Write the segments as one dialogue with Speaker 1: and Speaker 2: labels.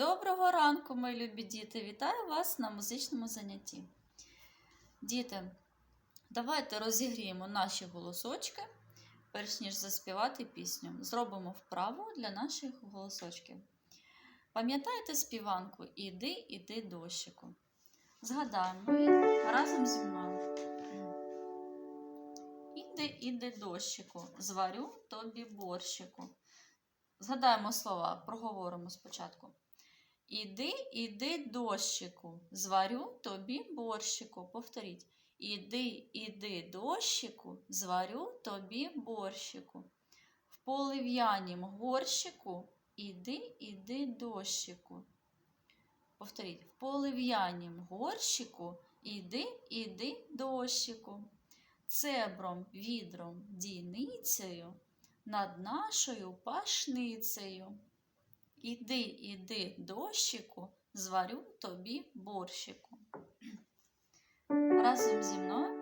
Speaker 1: Доброго ранку, мої любі діти! Вітаю вас на музичному занятті. Діти, давайте розігріємо наші голосочки, перш ніж заспівати пісню. Зробимо вправу для наших голосочків. Пам'ятаєте співанку Іди, іди дощику. Згадаємо разом зі мною. Іди, іди дощику, зварю тобі борщику. Згадаємо слова, проговоримо спочатку. Іди, іди дощику, зварю тобі борщику. Повторіть. Іди, іди дощику, зварю тобі борщику. В полив'янім горщику іди, іди дощику. Повторіть. В полив'янім горщику іди, іди дощику. Цебром, відром, дійницею над нашою пашницею. Іди, іди, дощику, зварю тобі борщику. Разом зі мною.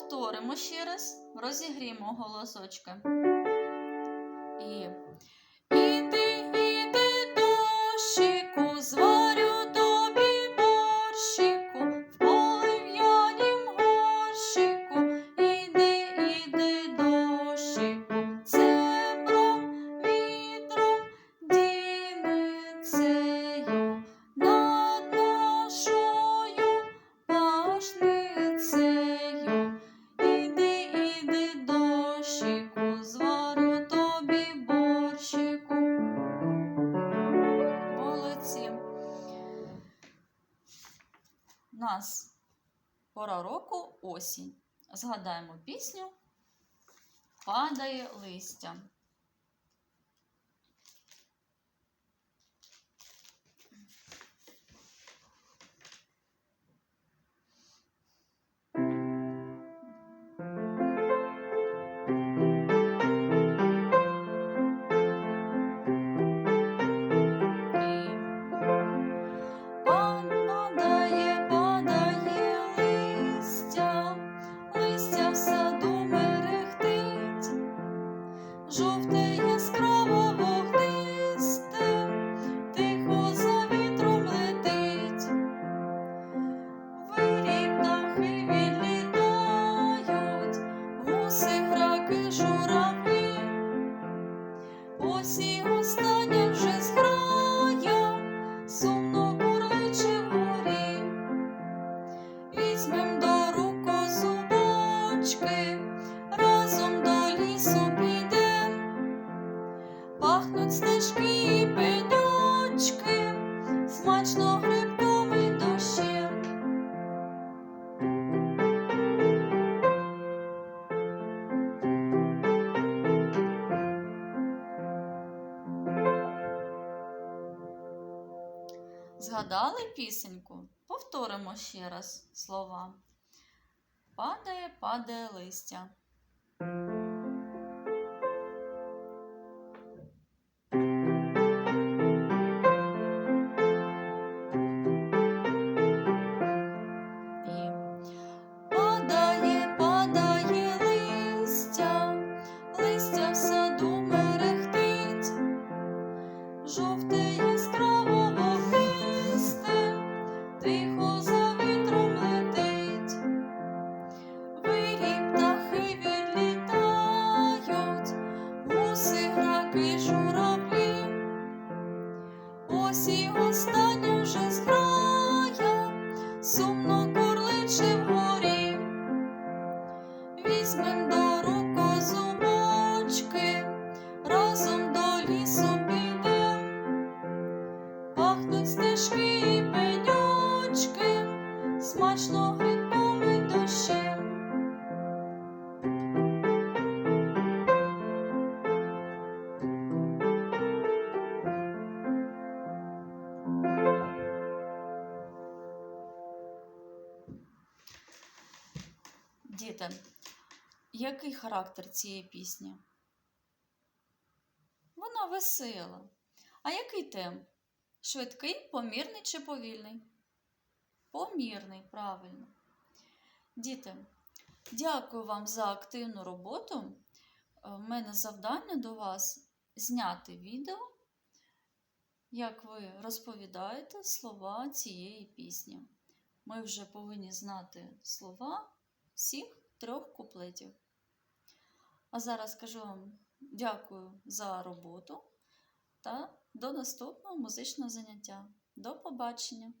Speaker 1: Повторимо ще раз, розігріємо голосочки. Нас пора року осінь. Згадаємо пісню Падає листя. Пахнуть стежки і пеньочки, смачно грибком і дощем. Згадали пісеньку? Повторимо ще раз слова. Падає, падає листя. пахнуть стежки і пеньочки, смачно грибом і дощем. Діти, який характер цієї пісні? Вона весела. А який темп? Швидкий, помірний чи повільний? Помірний, правильно. Діти, дякую вам за активну роботу. У мене завдання до вас зняти відео, як ви розповідаєте слова цієї пісні. Ми вже повинні знати слова всіх трьох куплетів. А зараз кажу вам дякую за роботу та до наступного музичного заняття. До побачення!